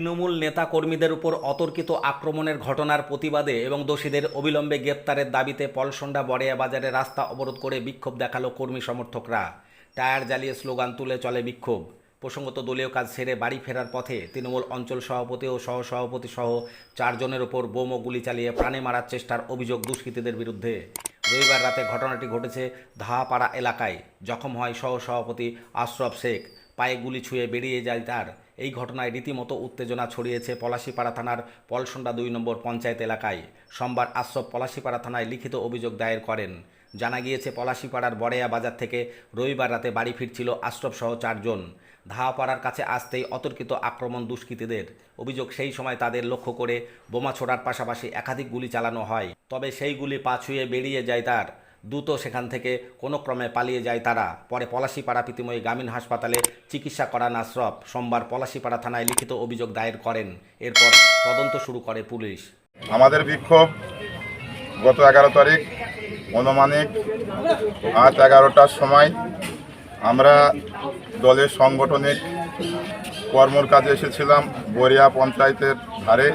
তৃণমূল নেতা কর্মীদের উপর অতর্কিত আক্রমণের ঘটনার প্রতিবাদে এবং দোষীদের অবিলম্বে গ্রেপ্তারের দাবিতে পলসন্ডা বড়িয়া বাজারে রাস্তা অবরোধ করে বিক্ষোভ দেখাল কর্মী সমর্থকরা। টায়ার জ্বালিয়ে স্লোগান তুলে চলে বিক্ষোভ। প্রসঙ্গত দলীয় কাজ সেরে বাড়ি ফেরার পথে তৃণমূল অঞ্চল সভাপতি ও সহসভাপতি সহ চারজনের ওপর বোম ও গুলি চালিয়ে প্রাণে মারার চেষ্টার অভিযোগ দুষ্কৃতীদের বিরুদ্ধে। রবিবার রাতে ঘটনাটি ঘটেছে ধাহাপাড়া এলাকায়। জখম হয় সহসভাপতি আশরফ শেখ। পায়ে গুলি ছুঁয়ে বেরিয়ে যায় তার। এই ঘটনায় রীতিমতো উত্তেজনা ছড়িয়েছে পলাশিপাড়া থানার পলসন্ডা দুই নম্বর পঞ্চায়েত এলাকায়। সোমবার আশরফ পলাশিপাড়া থানায় লিখিত অভিযোগ দায়ের করেন। জানা গিয়েছে, পলাশিপাড়ার বড়েয়া বাজার থেকে রবিবার রাতে বাড়ি ফিরছিল আশরফ সহ চারজন। ধাওয়াপাড়ার কাছে আসতেই অতর্কিত আক্রমণ দুষ্কৃতীদের। অভিযোগ সেই সময় তাদের লক্ষ্য করে বোমা ছোড়ার পাশাপাশি একাধিক গুলি চালানো হয়। তবে সেই গুলি পা ছুঁয়ে বেরিয়ে যায় তার। দ্রুত সেখান থেকে কোনো ক্রমে পালিয়ে যায় তারা। পরে পলাশিপাড়া প্রীতিময়ী গ্রামীণ হাসপাতালে চিকিৎসা করান আশরফ। সোমবার পলাশিপাড়া থানায় লিখিত অভিযোগ দায়ের করেন। এরপর তদন্ত শুরু করে পুলিশ। আমাদের বিক্ষোভ গত এগারো তারিখ অনুমানিক আট এগারোটার সময় আমরা দলের সাংগঠনিক কর্মর কাজে এসেছিলাম বরিয়া পঞ্চায়েতের ধারে।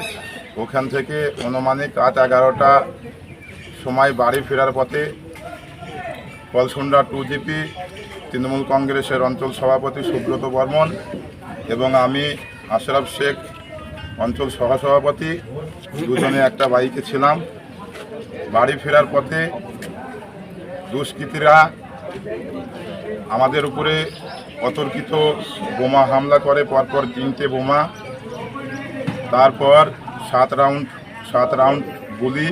ওখান থেকে অনুমানিক আট এগারোটা সময় বাড়ি ফেরার পথে কলসুন্ডা টু জিপি, তৃণমূল কংগ্রেসের অঞ্চল সভাপতি সুব্রত বর্মন এবং আমি আশরাফ শেখ অঞ্চল সহসভাপতি। দুজনে একটা বাইকে ছিলাম। বাড়ি ফেরার পথে দুষ্কৃতীরা আমাদের উপরে অতর্কিত বোমা হামলা করে, পরপর তিনটে বোমা। তারপর সাত রাউন্ড সাত রাউন্ড গুলি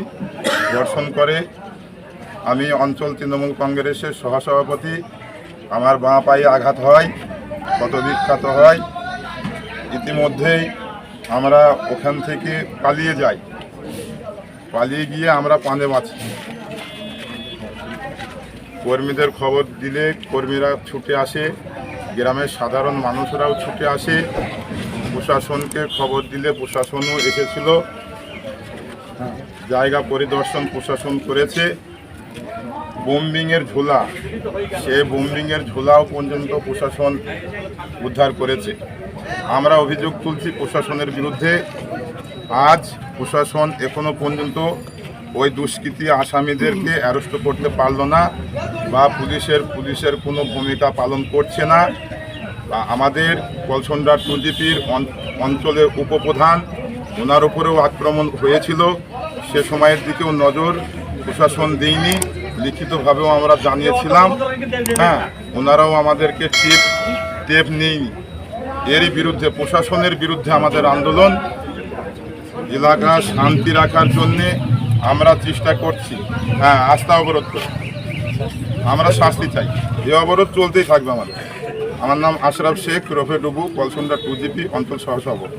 বর্ষণ করে। আমি অঞ্চল তৃণমূল কংগ্রেসের সহসভাপতি। আমার বাঁ পায়ে আঘাত হয় কত বিখ্যাত হয়। ইতিমধ্যেই আমরা ওখান থেকে পালিয়ে যাই। পালিয়ে গিয়ে আমরা পাঁদে বাঁচি। কর্মীদের খবর দিলে কর্মীরা ছুটে আসে, গ্রামের সাধারণ মানুষরাও ছুটে আসে। প্রশাসনকে খবর দিলে প্রশাসনও এসেছিল। জায়গা পরিদর্শন প্রশাসন করেছে। বোম্বিংয়ের ঝোলা, সে বোম্বিংয়ের ঝোলাও পর্যন্ত প্রশাসন উদ্ধার করেছে। আমরা অভিযোগ তুলছি প্রশাসনের বিরুদ্ধে। আজ প্রশাসন এখনও পর্যন্ত ওই দুষ্কৃতী আসামিদেরকে অ্যারেস্ট করতে পারল না বা পুলিশের পুলিশের কোনো ভূমিকা পালন করছে না। আমাদের কলসন্ডার টুজিপির অঞ্চলের উপপ্রধান, ওনার উপরেও আক্রমণ হয়েছিল। সে সময়ের দিকেও নজর প্রশাসন দেয়নি। লিখিতভাবেও আমরা জানিয়েছিলাম। হ্যাঁ ওনারাও আমাদেরকে টিপ, টেপ নেয়নি এরই বিরুদ্ধে, প্রশাসনের বিরুদ্ধে আমাদের আন্দোলন। এলাকা শান্তি রাখার জন্যে আমরা চেষ্টা করছি। হ্যাঁ আস্থা অবরোধ করে আমরা শাস্তি চাই। এ অবরোধ চলতেই থাকবে আমাদের। আমার নাম আশরাফ শেখ, রফে ডুবু, কলসন্ডা টু জিপি, অঞ্চল সহসভাপতি।